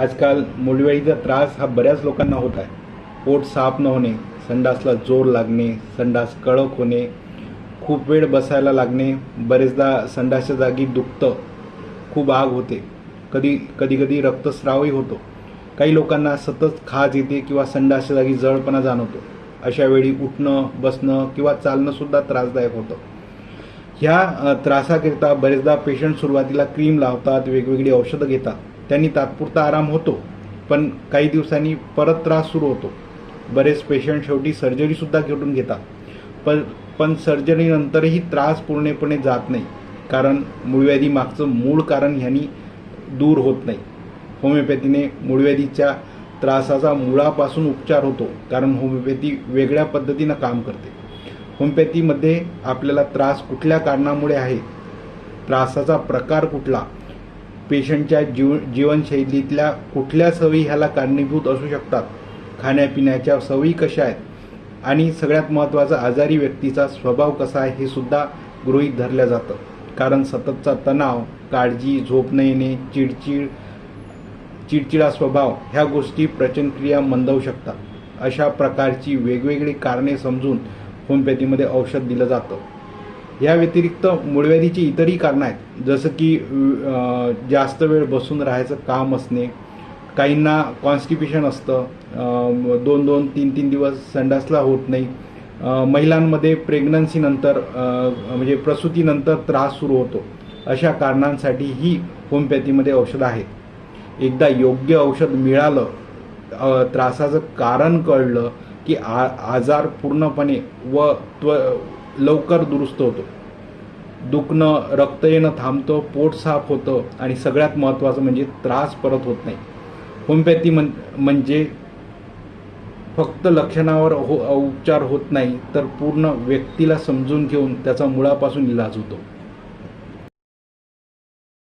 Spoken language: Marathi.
आजकाल मुळवेळीचा त्रास हा बऱ्याच लोकांना होत आहे. पोट साफ न होणे संडासला जोर लागणे संडास कळक होणे खूप वेळ बसायला लागणे बरेचदा संडासच्या जागी दुखतं खूप आग होते. कधी कधी कधी रक्तस्रावही होतो. काही लोकांना सतत खाज येते किंवा संडासच्या जागी जळपणा जाणवतो. अशा वेळी उठणं बसणं किंवा चालणंसुद्धा त्रासदायक होतं. ह्या त्रासाकरिता बरेचदा पेशंट सुरुवातीला क्रीम लावतात वेगवेगळी औषधं घेतात. त्यांनी तात्पुरता आराम होतो पण काही दिवसांनी परत त्रास सुरू होतो. बरेच पेशंट शेवटी सर्जरीसुद्धा घेऊन घेतात. पण पण सर्जरीनंतरही त्रास पूर्णपणे जात नाही. कारण मूळव्याधी मागचं मूळ कारण ह्यांनी दूर होत नाही. होमिओपॅथीने मूळव्याधीच्या त्रासाचा मुळापासून उपचार होतो कारण होमिओपॅथी वेगळ्या पद्धतीनं काम करते. होमिओपॅथीमध्ये आपल्याला त्रास कुठल्या कारणामुळे आहे? त्रासाचा प्रकार कुठला? पेशंटच्या जीव जीवनशैलीतल्या कुठल्या सवयी ह्याला कारणीभूत असू शकतात? खाण्यापिण्याच्या सवयी कशा आहेत? आणि सगळ्यात महत्त्वाचा आजारी व्यक्तीचा स्वभाव कसा आहे हे सुद्धा गृहीत धरलं जातं. कारण सततचा तणाव काळजी झोप न येणे चिडचिड चिडचिडा स्वभाव ह्या गोष्टी प्रचनक्रिया मंदवू शकतात. अशा प्रकारची वेगवेगळी कारणे समजून होमिओपॅथीमध्ये औषध दिलं जातं. या व्यतिरिक्त मूळव्याधीची इतरही कारणं आहेत. जसं की जास्त वेळ बसून राहायचं काम असणे काहींना कॉन्स्टिपेशन असतं दोन दोन तीन तीन दिवस संडासला होत नाही. महिलांमध्ये प्रेग्नन्सीनंतर म्हणजे प्रसूतीनंतर त्रास सुरू होतो. अशा कारणांसाठी ही होमिओपॅथीमध्ये औषधं आहेत. एकदा योग्य औषध मिळालं त्रासाचं कारण कळलं की आ आजार पूर्णपणे व त्व लवकर दुरुस्त होतो. दुखणं रक्त येणं थांबतं पोट साफ होतं आणि सगळ्यात महत्त्वाचं म्हणजे त्रास परत होत नाही. होमिओपॅथी म्हण म्हणजे फक्त लक्षणावर हो उपचार होत नाही तर पूर्ण व्यक्तीला समजून घेऊन त्याचा मुळापासून इलाज होतो.